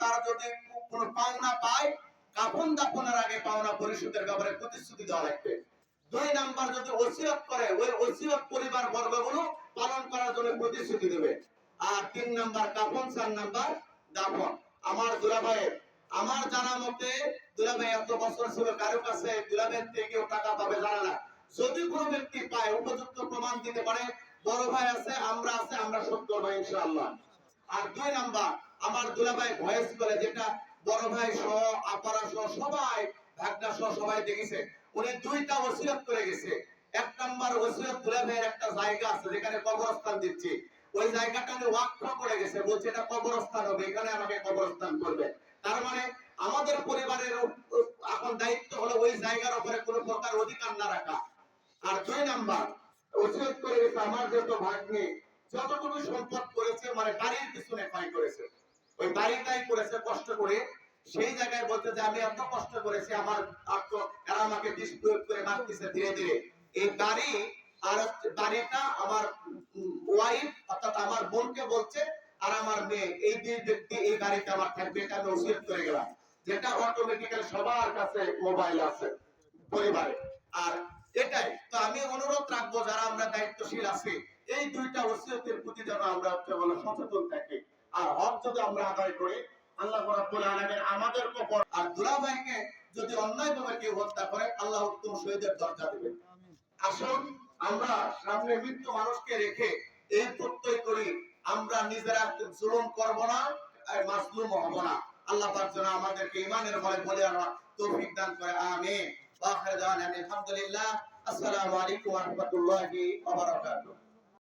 তার যদি কোনো পাওনা পায়, কাফন দাফনের আগে পাওনা পরিশোধের ব্যাপারে প্রতিশ্রুতি দেওয়া লাগবে। দুই নাম্বার, যদি ওসিয়ত করে, ওই ওসিয়ত পরিবার বর্গগুলো পালন করার জন্য প্রতিশ্রুতি দেবে। আর তিন নাম্বার, কাফন, চার নাম্বার, দাফন। আমার দুলাভাইয়ের আমার জানা মতে দুলাভাই এত বছর ছিল, কারও কাছে দুলাভাইয়ের থেকেও টাকা পাবে জানা না। যদি কোনো ব্যক্তি পায়, উপযুক্ত প্রমাণ দিতে পারে, বড় ভাই আছে, আমরা আছে, আমরা শোধ করব ইনশাআল্লাহ। আর দুই নাম্বার আমার দুলাভাই ভয়েস করে যেটা বড় ভাই সহ, আপারা সহ, সবাই, ভাগনা সহ সবাই দেখেছে। উনি দুইটা ওসিয়ত করে গেছে। এক নাম্বার ওসিয়ত দুলাভাইয়ের একটা জায়গা আছে যেখানে কবরস্থান দিচ্ছে। ওই জায়গাটা উনি ওয়াকফ করে গেছে, বলছে এটা কবরস্থান হবে, এখানে আমাকে কবরস্থান করবে। তার মানে আমাদের পরিবারের এখন দায়িত্ব হলো ওই জায়গার উপরে কোনো প্রকার অধিকার না রাখা। আর দুই নাম্বার ওসিয়ত করে গেছে আমার যত ভাগ্নে, যতটুকু সম্পদ করেছে মানে করেছে ওই বাড়িটাই করেছে কষ্ট করে, সেই জায়গায় বলতে যে, আমি এত কষ্ট করেছি, আমার এরা আমাকে বিষ প্রয়োগ করে মারতেছে ধীরে ধীরে। এই বাড়ি আর বাড়িটা আমার ওয়াইফ, অর্থাৎ আমার বোনকে বলছে, আর আমার মেয়ে, এই দুই ব্যক্তি এই বাড়িতে আমার থাকবে, এটা আমি ওসিয়ত করে গেলাম। যেটা অটোমেটিক্যালি সবার কাছে মোবাইল আছে, পরিবারে। আর এটাই, তো আমি অনুরোধ রাখব, যারা আমরা দায়িত্বশীল আছি, এই দুইটা ওসিয়তের প্রতি যেন আমরা সচেতন থাকি। আর হক যদি আমরা আদায় করি, আল্লাহ রাব্বুল আলামিন আমাদের কবর আর দুলাভাইকে যদি অন্যায়ভাবে কেউ হত্যা করে, আল্লাহ উত্তম শহীদের দরজা দেবে আসুন, আমরা সামনে মৃত্যু মানুষকে রেখে এই প্রত্যয় করি। আমরা নিজেরা জুলুম করব না, আর মাসলুম হব না। আল্লাহ পাক যেন আমাদেরকে ইমানের বলে বলে আনা তৌফিক দান করে। আমিন। ওয়া আখির দাওয়ানা আলহামদুলিল্লাহ আসসালামু আলাইকুম ওয়া রাহমাতুল্লাহি ওয়া বারাকাতুহু।